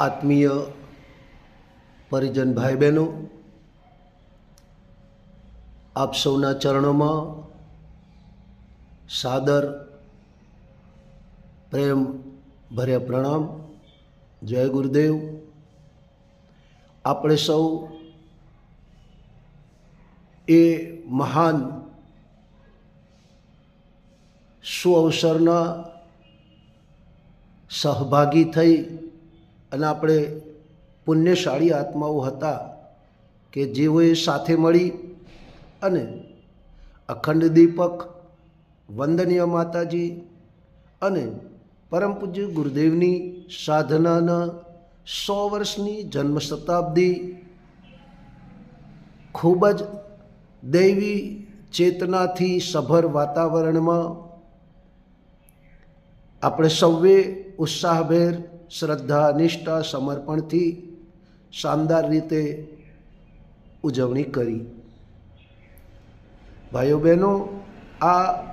આત્મીય પરિજન ભાઈ બહેનો આપ સૌના ચરણોમાં સાદર, પ્રેમ ભર્યા પ્રણામ, જય ગુરુદેવ. આપણે સૌ એ મહાન સુઅવસરના સહભાગી થઈ અને આપણે પુણ્યશાળી આત્માઓ હતા કે જેઓએ સાથે મળી અને અખંડ દીપક, વંદનીય માતાજી અને પરમ પૂજ્ય ગુરુદેવની સાધનાના સો વર્ષની જન્મ શતાબ્દી ખૂબ જ દૈવી ચેતનાથી સભર વાતાવરણમાં આપણે સૌએ ઉત્સાહભેર શ્રદ્ધા નિષ્ઠા સમર્પણથી શાનદાર રીતે ઉજવણી કરી. ભાઈઓ બહેનો, આ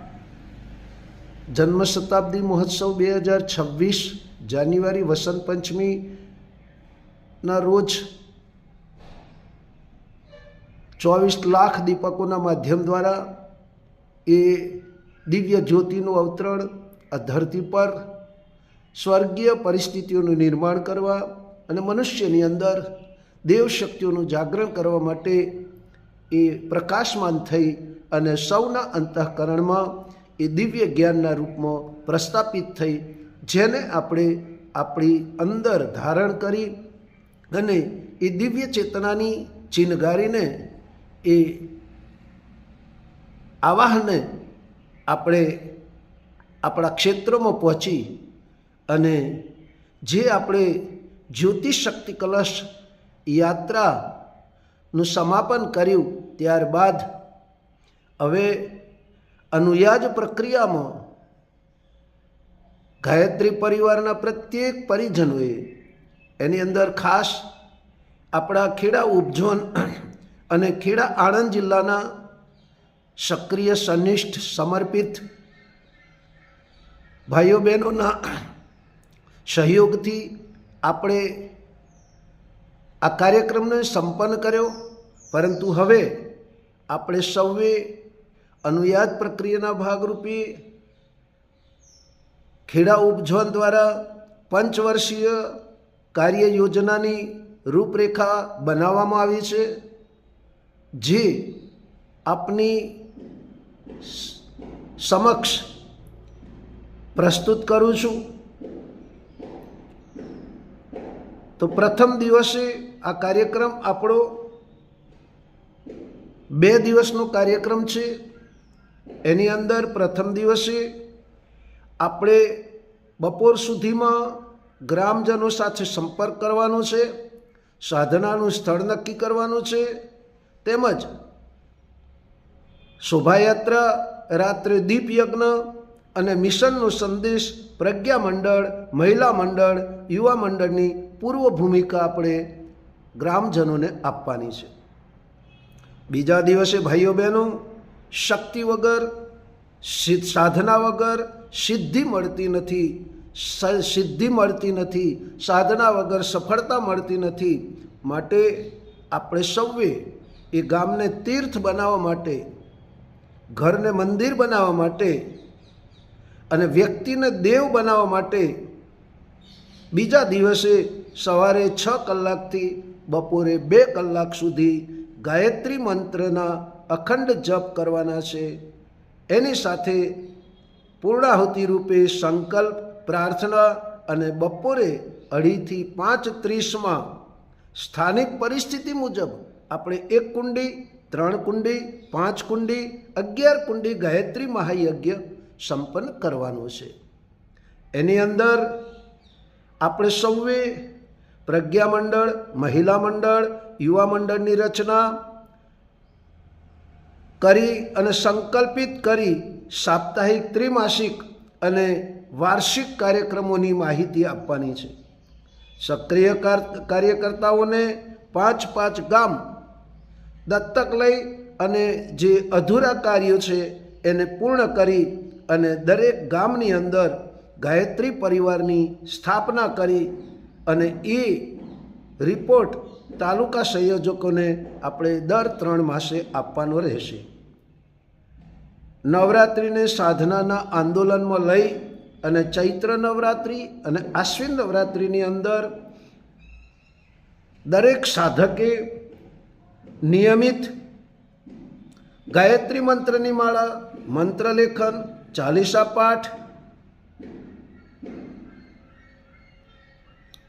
જન્મ શતાબ્દી મહોત્સવ બે હજાર છવ્વીસ જાન્યુઆરી વસંત પંચમીના રોજ ચોવીસ લાખ દીપકોના માધ્યમ દ્વારા એ દિવ્ય જ્યોતિનું અવતરણ આ ધરતી પર સ્વર્ગીય પરિસ્થિતિઓનું નિર્માણ કરવા અને મનુષ્યની અંદર દેવ શક્તિઓનું જાગરણ કરવા માટે એ પ્રકાશમાન થઈ અને સૌના અંતઃકરણમાં એ દિવ્ય જ્ઞાનના રૂપમાં પ્રસ્થાપિત થઈ, જેને આપણે આપણી અંદર ધારણ કરી અને એ દિવ્ય ચેતનાની ચિનગારીને એ આવાહને આપણે આપણા ક્ષેત્રોમાં પહોંચી અને જે આપણે જ્યોતિષ શક્તિ કલશ યાત્રાનું સમાપન કર્યું ત્યારબાદ હવે અનુયાજ પ્રક્રિયામાં ગાયત્રી પરિવારના પ્રત્યેક પરિજનોએ એની અંદર ખાસ આપણા ખેડા ઉપઝોન અને ખેડા આણંદ જિલ્લાના સક્રિય, સનિષ્ઠ, સમર્પિત ભાઈઓ બહેનોના સહયોગથી આપણે આ કાર્યક્રમને સંપન્ન કર્યો. પરંતુ હવે આપણે સૌએ અનુયાદ પ્રક્રિયાના ભાગરૂપે ખેડા ઉપઝોન દ્વારા પંચવર્ષીય કાર્ય યોજનાની રૂપરેખા બનાવવામાં આવી છે, જે આપની સમક્ષ પ્રસ્તુત કરું છું. તો પ્રથમ દિવસે આ કાર્યક્રમ આપણો બે દિવસનો કાર્યક્રમ છે. એની અંદર પ્રથમ દિવસે આપણે બપોર સુધીમાં ગ્રામજનો સાથે સંપર્ક કરવાનો છે, સાધનાનું સ્થળ નક્કી કરવાનું છે, તેમજ શોભાયાત્રા, રાત્રે દીપ યજ્ઞ અને મિશનનો સંદેશ પ્રજ્ઞા મંડળ મહિલા મંડળ, યુવા મંડળની પૂર્વ ભૂમિકા આપણે ગ્રામજનોને આપવાની છે. બીજા દિવસે ભાઈઓ બહેનો, શક્તિ વગર સાધના વગર સિદ્ધિ મળતી નથી સિદ્ધિ મળતી નથી, સાધના વગર સફળતા મળતી નથી. માટે આપણે સૌએ એ ગામને તીર્થ બનાવવા માટે, ઘરને મંદિર બનાવવા માટે અને વ્યક્તિને દેવ બનાવવા માટે બીજા દિવસે સવારે છ કલાકથી બપોરે બે કલાક સુધી ગાયત્રી મંત્રના અખંડ જપ કરવાના છે. એની સાથે પૂર્ણાહુતિ રૂપે સંકલ્પ, પ્રાર્થના અને બપોરે અઢીથી પાંચ ત્રીસમાં સ્થાનિક પરિસ્થિતિ મુજબ આપણે એક કુંડી, ત્રણ કુંડી, પાંચ કુંડી, અગિયાર કુંડી ગાયત્રી મહાયજ્ઞ સંપન્ન કરવાનું છે. એની અંદર આપણે સૌએ પ્રજ્ઞા મંડળ મહિલા મંડળ યુવા મંડળની રચના કરી અને સંકલ્પિત કરી સાપ્તાહિક, ત્રિમાસિક અને વાર્ષિક કાર્યક્રમોની માહિતી આપવાની છે. સક્રિય કાર્યકર્તાઓને પાંચ પાંચ ગામ દત્તક લઈ અને જે અધૂરા કાર્યો છે એને પૂર્ણ કરી અને દરેક ગામની અંદર ગાયત્રી પરિવારની સ્થાપના કરી અને એ રિપોર્ટ તાલુકા સંયોજકોને આપણે દર ત્રણ માસે આપવાનો રહેશે. નવરાત્રિને સાધનાના આંદોલનમાં લઈ અને ચૈત્ર નવરાત્રિ અને આશ્વિન નવરાત્રિની અંદર દરેક સાધકે નિયમિત ગાયત્રી મંત્રની માળા મંત્રલેખન ચાલીસા પાઠ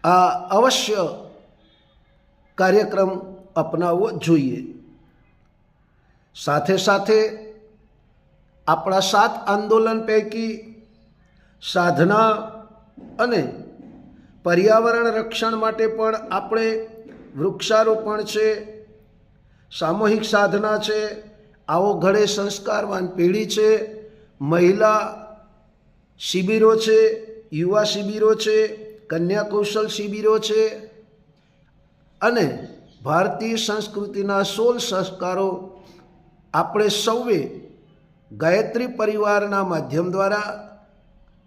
આ અવશ્ય કાર્યક્રમ અપનાવવો જોઈએ. સાથે સાથે આપણા સાત આંદોલન પૈકી સાધના અને પર્યાવરણ રક્ષણ માટે પણ આપણે વૃક્ષારોપણ છે, સામૂહિક સાધના છે, આવો ઘડે સંસ્કારવાન પેઢી છે, મહિલા શિબિરો છે, યુવા શિબિરો છે કન્યા કૌશલ શિબિરો છે અને ભારતીય સંસ્કૃતિના સોળ સંસ્કારો આપણે સૌએ ગાયત્રી પરિવારના માધ્યમ દ્વારા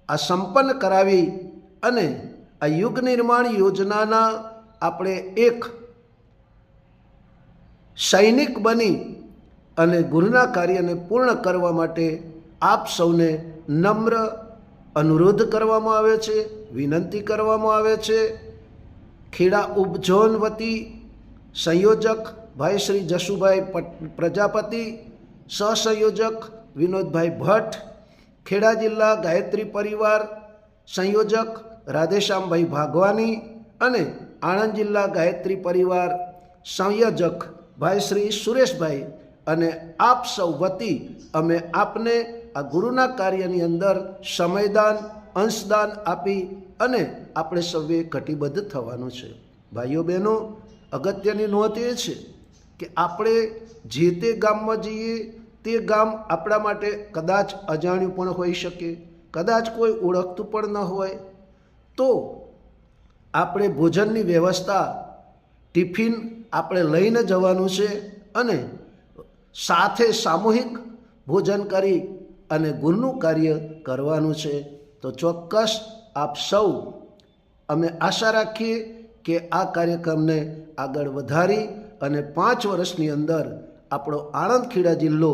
આ સંપન્ન કરાવી અને આ યુગ નિર્માણ યોજનાના આપણે એક સૈનિક બની અને ગુરુના કાર્યને પૂર્ણ કરવા માટે આપ સૌને નમ્ર અનુરોધ કરવામાં આવે છે, વિનંતી કરવામાં આવે છે. ખેડા ઉપઝોન વતી સંયોજક ભાઈ શ્રી જશુભાઈ પ્રજાપતિ, સહસંયોજક વિનોદભાઈ ભટ્ટ, ખેડા જિલ્લા ગાયત્રી પરિવાર, સંયોજક રાધેશ્યામભાઈ ભાગવાની અને આણંદ જિલ્લા ગાયત્રી પરિવાર, સંયોજક ભાઈ શ્રી સુરેશભાઈ અને આપ સૌ વતી અમે આપને આ ગુરુના કાર્યની અંદર સમયદાન, અંશદાન આપી અને આપણે સૌએ કટિબદ્ધ થવાનું છે. ભાઈઓ બહેનો, અગત્યની નોંધ એ છે કે આપણે જે તે ગામમાં જઈએ, તે ગામ આપણા માટે કદાચ અજાણ્યું પણ હોઈ શકે, કદાચ કોઈ ઓળખતું પણ ન હોય. તો આપણે ભોજનની વ્યવસ્થા, ટિફિન આપણે લઈને જવાનું છે અને સાથે સામૂહિક ભોજન કરી અને ગુરુનું કાર્ય કરવાનું છે, તો ચોક્કસ આપ સૌ અમે આશા રાખીએ કે આ કાર્યક્રમને આગળ વધારી અને પાંચ વર્ષની અંદર આપણો આણંદ ખેડા જિલ્લો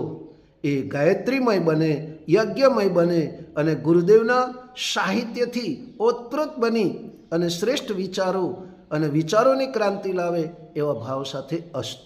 એ ગાયત્રીમય બને, યજ્ઞમય બને અને ગુરુદેવના સાહિત્યથી ઓતપ્રોત બની અને શ્રેષ્ઠ વિચારો અને વિચારોની ક્રાંતિ લાવે એવા ભાવ સાથે અસ્તુ